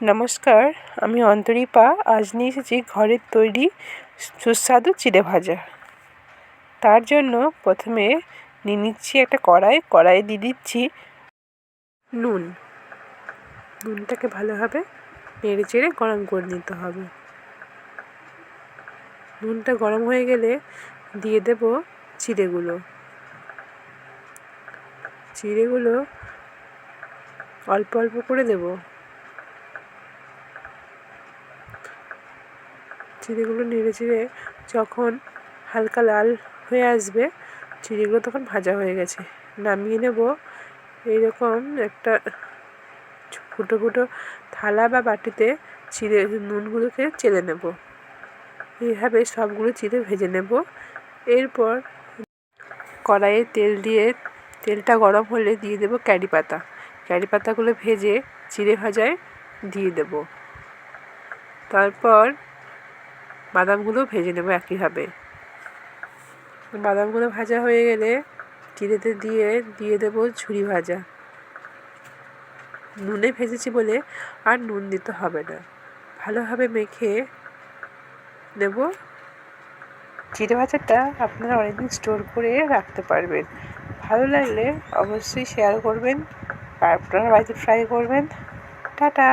নমস্কার, আমি অন্তরিপা। আজ নিয়ে এসেছি ঘরের তৈরি সুস্বাদু চিড়ে ভাজা। তার জন্য প্রথমে নিয়ে নিচ্ছি একটা কড়াই। কড়াইয়ে দিয়ে দিচ্ছি নুন। নুনটাকে ভালোভাবে নেড়ে চেড়ে গরম করে নিতে হবে। নুনটা গরম হয়ে গেলে দিয়ে দেব চিড়েগুলো। চিড়েগুলো অল্প অল্প করে দেবো। চিড়েগুলো নেড়ে চেড়ে যখন হালকা লাল হয়ে আসবে, চিড়েগুলো তখন ভাজা হয়ে গেছে। নামিয়ে নেব এইরকম একটা ফুটো ফুটো থালা বা বাটিতে চিড়ে নুনগুলোকে চেলে নেব। এইভাবে সবগুলো চিড়ে ভেজে নেব। এরপর কড়াইয়ে তেল দিয়ে, তেলটা গরম হলে দিয়ে দেবো ক্যারি পাতা। ক্যারি পাতাগুলো ভেজে চিড়ে ভাজায় দিয়ে দেব। তারপর বাদামগুলো ভেজে নেব একইভাবে। বাদামগুলো ভাজা হয়ে গেলে চিড়েতে দিয়ে দিয়ে দেবো ঝুরি ভাজা। নুনে ভেজেছি বলে আর নুন দিতে হবে না। ভালোভাবে মেখে নেব। চিড়ে ভাজাটা আপনারা অনেকদিন স্টোর করে রাখতে পারবেন। ভালো লাগলে অবশ্যই শেয়ার করবেন। আর আপনারা বাড়িতে ফ্রাই করবেন। টাটা!